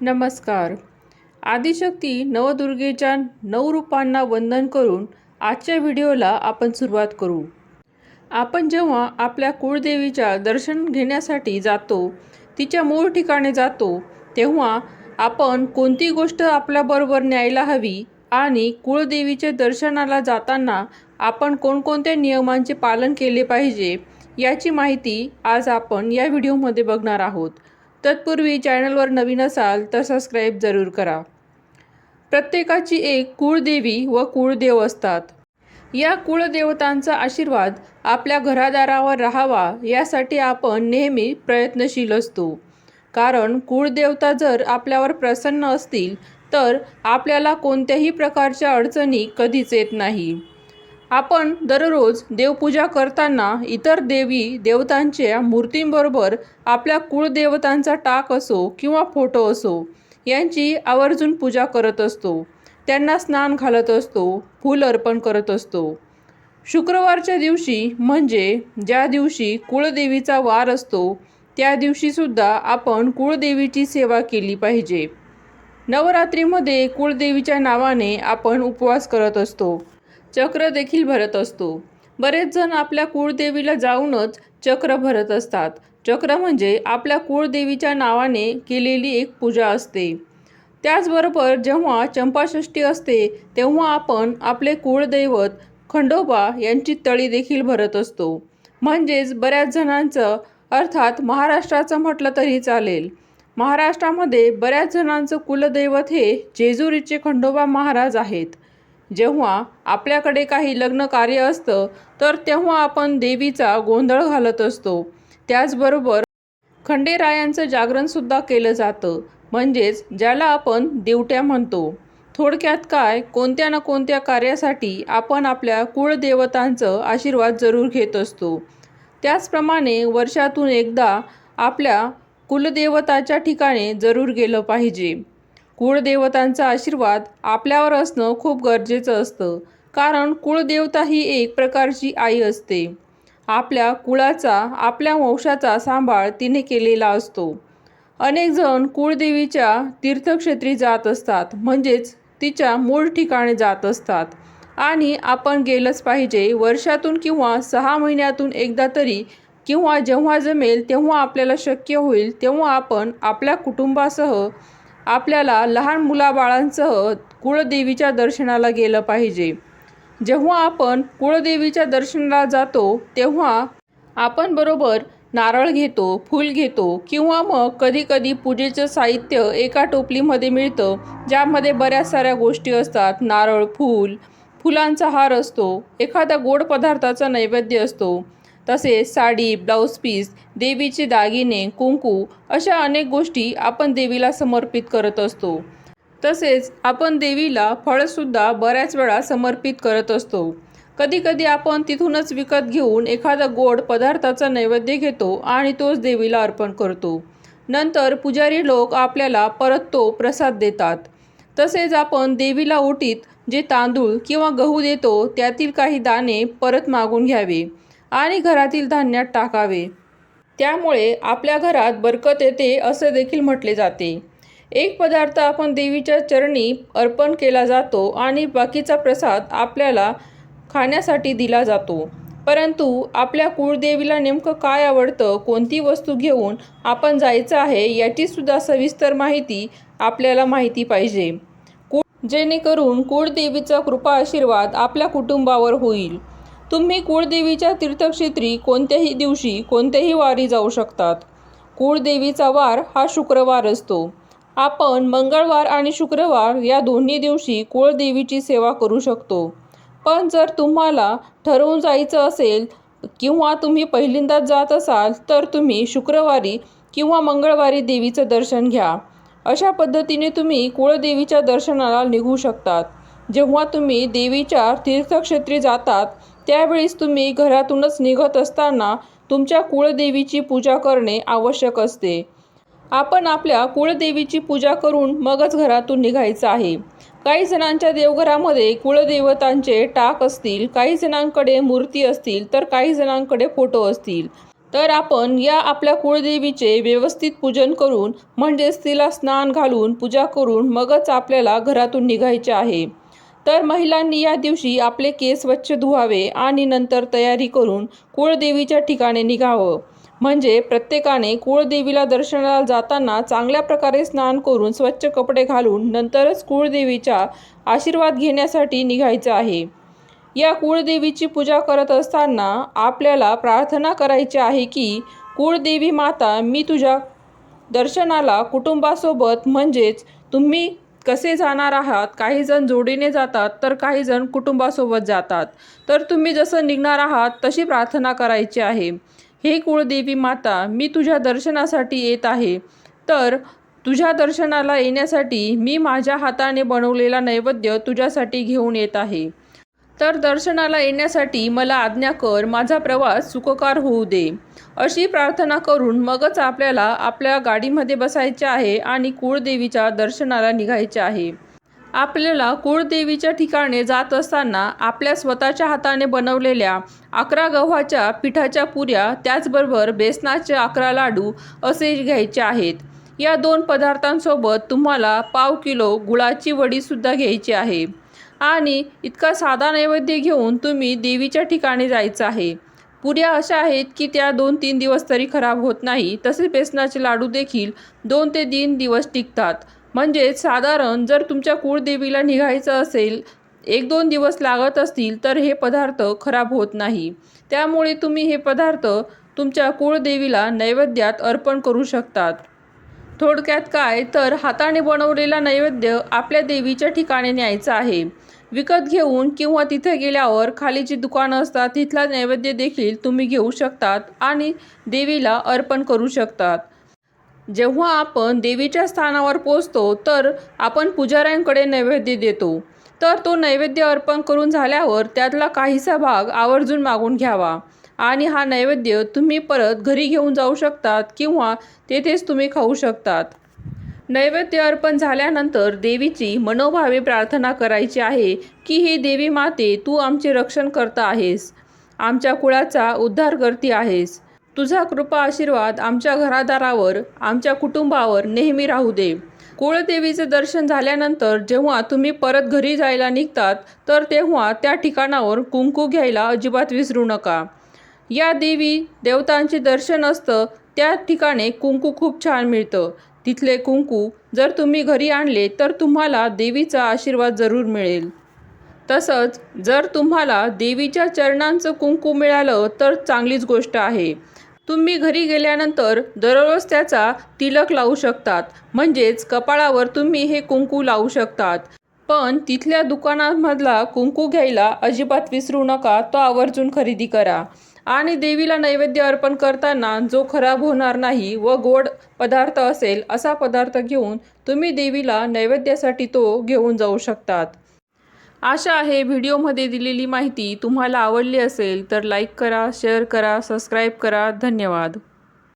नमस्कार. आदिशक्ती नवदुर्गेच्या नऊ रूपांना वंदन करून आजच्या व्हिडिओला आपण सुरुवात करू. आपण जेव्हा आपल्या कुळदेवीच्या दर्शन घेण्यासाठी जातो तिच्या मूळ ठिकाणी जातो तेव्हा आपण कोणती गोष्ट आपल्याबरोबर न्यायला हवी आणि कुळदेवीच्या दर्शनाला जाताना आपण कोणकोणत्या नियमांचे पालन केले पाहिजे याची माहिती आज आपण या व्हिडिओमध्ये बघणार आहोत. तत्पूर्वी चॅनलवर नवीन असाल तर सबस्क्राईब जरूर करा. प्रत्येकाची एक कुळदेवी व कुळदेव असतात. या कुळदेवतांचा आशीर्वाद आपल्या घरादारावर राहावा यासाठी आपण नेहमी प्रयत्नशील असतो. कारण कुळदेवता जर आपल्यावर प्रसन्न असतील तर आपल्याला कोणत्याही प्रकारच्या अडचणी कधीच येत नाही. आपण दररोज देवपूजा करताना इतर देवी देवतांच्या मूर्तींबरोबर आपल्या कुळदेवतांचा टाक असो किंवा फोटो असो यांची आवर्जून पूजा करत असतो. त्यांना स्नान घालत असतो फूल अर्पण करत असतो. शुक्रवारच्या दिवशी म्हणजे ज्या दिवशी कुळदेवीचा वार असतो त्या दिवशीसुद्धा आपण कुळदेवीची सेवा केली पाहिजे. नवरात्रीमध्ये कुळदेवीच्या नावाने आपण उपवास करत असतो. चक्र देखील भरत असतो. बरेच जण आपल्या कुळदेवीला जाऊनच चक्र भरत असतात. चक्र म्हणजे आपल्या कुळदेवीच्या नावाने केलेली एक पूजा असते. त्याचबरोबर जेव्हा चंपाषष्ठी असते तेव्हा आपण आपले कुळदैवत खंडोबा यांची तळी देखील भरत असतो. म्हणजेच बऱ्याच जणांचं अर्थात महाराष्ट्राचं म्हटलं तरी चालेल. महाराष्ट्रामध्ये बऱ्याच जणांचं कुलदैवत हे जेजुरीचे खंडोबा महाराज आहेत. जेव्हा आपल्याकडे काही लग्न कार्य असतं तर तेव्हा आपण देवीचा गोंधळ घालत असतो. त्याचबरोबर खंडेरायांचं जागरणसुद्धा केलं जातं. म्हणजेच ज्याला आपण दिवट्या म्हणतो. थोडक्यात काय? कोणत्या ना कोणत्या कार्यासाठी आपण आपल्या कुळदेवतांचं आशीर्वाद जरूर घेत असतो. त्याचप्रमाणे वर्षातून एकदा आपल्या कुलदेवताच्या ठिकाणी जरूर गेलं पाहिजे. कुळदेवतांचा आशीर्वाद आपल्यावर असणं खूप गरजेचं असतं. कारण कुळदेवता ही एक प्रकारची आई असते. आपल्या कुळाचा आपल्या वंशाचा सांभाळ तिने केलेला असतो. अनेक जण कुळदेवीच्या तीर्थक्षेत्री जात असतात म्हणजेच तिच्या मूळ ठिकाणी जात असतात. आणि आपण गेलंच पाहिजे वर्षातून किंवा सहा महिन्यातून एकदा तरी किंवा जेव्हा जमेल तेव्हा आपल्याला शक्य होईल तेव्हा आपण आपल्या कुटुंबासह आपल्याला लहान मुलाबाळांसह कुळदेवीच्या दर्शनाला गेलं पाहिजे. जेव्हा आपण कुळदेवीच्या दर्शनाला जातो तेव्हा आपण बरोबर नारळ घेतो फूल घेतो किंवा मग कधीकधी पूजेचं साहित्य एका टोपलीमध्ये मिळतं ज्यामध्ये बऱ्याच साऱ्या गोष्टी असतात. नारळ फूल फुलांचा हार असतो. एखादा गोड पदार्थाचा नैवेद्य असतो. तसेच साडी ब्लाऊज पीस देवीचे दागिने कुंकू अशा अनेक गोष्टी आपण देवीला समर्पित करत असतो. तसेच आपण देवीला फळसुद्धा बऱ्याच वेळा समर्पित करत असतो. कधीकधी आपण तिथूनच विकत घेऊन एखादा गोड पदार्थाचा नैवेद्य घेतो आणि तोच देवीला अर्पण करतो. नंतर पुजारी लोक आपल्याला परत तो प्रसाद देतात. तसेच आपण देवीला ओटीत जे तांदूळ किंवा गहू देतो त्यातील काही दाणे परत मागून घ्यावे. आणि घरातील धान्यात टाकावे. त्यामुळे आपल्या घरात बरकत येते असे देखील म्हटले जाते. एक पदार्थ आपण देवीच्या चरणी अर्पण केला जातो आणि बाकीचा प्रसाद आपल्याला खाण्यासाठी दिला जातो. परंतु आपल्या कुळदेवीला नेमकं काय आवडतं कोणती वस्तू घेऊन आपण जायचं आहे याचीसुद्धा सविस्तर माहिती आपल्याला माहिती पाहिजे. कुळ जेणेकरून कुळदेवीचा कृपा आशीर्वाद आपल्या कुटुंबावर होईल. तुम्ही कुळदेवीच्या तीर्थक्षेत्री कोणत्याही दिवशी कोणत्याही वारी जाऊ शकतात. कुळदेवीचा वार हा शुक्रवार असतो. आपण मंगळवार आणि शुक्रवार या दोन्ही दिवशी कुळदेवीची सेवा करू शकतो. पण जर तुम्हाला ठरवून जायचं असेल किंवा तुम्ही पहिल्यांदाच जात असाल तर तुम्ही शुक्रवारी किंवा मंगळवारी देवीचं दर्शन घ्या. अशा पद्धतीने तुम्ही कुळदेवीच्या दर्शनाला निघू शकतात. जेव्हा तुम्ही देवीच्या तीर्थक्षेत्री जातात त्यावेळीस तुम्ही घरातूनच निघत असताना तुमच्या कुळदेवीची पूजा करणे आवश्यक असते. आपण आपल्या कुळदेवीची पूजा करून मगच घरातून निघायचं आहे. काही जणांच्या देवघरामध्ये कुळदेवतांचे टाक असतील काही जणांकडे मूर्ती असतील तर काही जणांकडे फोटो असतील. तर आपण या आपल्या कुळदेवीचे व्यवस्थित पूजन करून म्हणजेच तिला स्नान घालून पूजा करून मगच आपल्याला घरातून निघायचे आहे. तर महिलांनी या दिवशी आपले केस स्वच्छ धुवावे आणि नंतर तयारी करून कुळदेवीच्या ठिकाणी निघावं. म्हणजे प्रत्येकाने कुळदेवीला दर्शनाला जाताना चांगल्या प्रकारे स्नान करून स्वच्छ कपडे घालून नंतरच कुळदेवीचा आशीर्वाद घेण्यासाठी निघायचं आहे. या कुळदेवीची पूजा करत असताना आपल्याला प्रार्थना करायची आहे की कुळदेवी माता मी तुझ्या दर्शनाला कुटुंबासोबत म्हणजेच तुम्ही कसे जाणार आहात काही जण जोडीने जातात तर काही जण कुटुंबासोबत जातात. तर तुम्ही जसं निघणार आहात तशी प्रार्थना करायची आहे. हे कुळदेवी माता मी तुझ्या दर्शनासाठी येत आहे. तर तुझ्या दर्शनाला येण्यासाठी मी माझ्या हाताने बनवलेला नैवेद्य तुझ्यासाठी घेऊन येत आहे. तर दर्शनाला येण्यासाठी मला आज्ञा कर माझा प्रवास सुखकार होऊ दे. अशी प्रार्थना करून मगच आपल्याला आपल्या गाडीमध्ये बसायचे आहे आणि कुळदेवीच्या दर्शनाला निघायचे आहे. आपल्याला कुळदेवीच्या ठिकाणी जात असताना आपल्या स्वतःच्या हाताने बनवलेल्या अकरा गव्हाच्या पिठाच्या पुऱ्या त्याचबरोबर बेसनाचे अकरा लाडू असे घ्यायचे आहेत. या दोन पदार्थांसोबत तुम्हाला पाव किलो गुळाची वडीसुद्धा घ्यायची आहे. आणि इतका साधा नैवेद्य घेऊन तुम्ही देवीच्या ठिकाणी जायचं आहे. पुऱ्या अशा आहेत की त्या दोन तीन दिवस तरी खराब होत नाही. तसेच बेसनाचे लाडू देखील दोन ते तीन दिवस टिकतात. म्हणजेच साधारण जर तुमच्या कुळदेवीला निघायचं असेल एक दोन दिवस लागत असतील तर हे पदार्थ खराब होत नाही. त्यामुळे तुम्ही हे पदार्थ तुमच्या कुळदेवीला नैवेद्यात अर्पण करू शकतात. थोडक्यात काय? तर हाताने बनवलेला नैवेद्य आपल्या देवीच्या ठिकाणी न्यायचा आहे. विकत घेऊन किंवा तिथे गेल्यावर खाली जी दुकानं असतात तिथला नैवेद्य देखील तुम्ही घेऊ शकतात आणि देवीला अर्पण करू शकतात. जेव्हा आपण देवीच्या स्थानावर पोचतो तर आपण पुजाऱ्यांकडे नैवेद्य देतो. तर तो नैवेद्य अर्पण करून झाल्यावर त्यातला काहीसा भाग आवर्जून मागून घ्यावा. आणि हा नैवेद्य तुम्ही परत घरी घेऊन जाऊ शकतात किंवा तेथेच तुम्ही खाऊ शकतात. नैवेद्य अर्पण झाल्यानंतर देवीची मनोभावे प्रार्थना करायची आहे की हे देवी माते तू आमचे रक्षण करता आहेस. आमच्या कुळाचा उद्धार करती आहेस. तुझा कृपा आशीर्वाद आमच्या घरादारावर आमच्या कुटुंबावर नेहमी राहू दे. कुळदेवीचे दर्शन झाल्यानंतर जेव्हा तुम्ही परत घरी जायला निघतात तर तेव्हा त्या ठिकाणावर कुंकू घ्यायला अजिबात विसरू नका. या देवी देवतांचे दर्शन असतं त्या ठिकाणी कुंकू खूप छान मिळतं. तिथले कुंकू जर तुम्ही घरी आणले तर तुम्हाला देवीचा आशीर्वाद जरूर मिळेल. तसंच जर तुम्हाला देवीच्या चरणांचं कुंकू मिळालं तर चांगलीच गोष्ट आहे. तुम्ही घरी गेल्यानंतर दररोज त्याचा तिलक लावू शकतात. म्हणजेच कपाळावर तुम्ही हे कुंकू लावू शकतात. पण तिथल्या दुकानामधला कुंकू घ्यायला अजिबात विसरू नका तो आवर्जून खरेदी करा. आणि देवीला नैवेद्य अर्पण करताना जो खराब होणार नाही व गोड पदार्थ असेल असा पदार्थ घेऊन तुम्ही देवीला नैवेद्यासाठी तो घेऊन जाऊ शकतात. आशा आहे व्हिडिओमध्ये दिलेली माहिती तुम्हाला आवडली असेल तर लाईक करा शेअर करा सबस्क्राईब करा. धन्यवाद.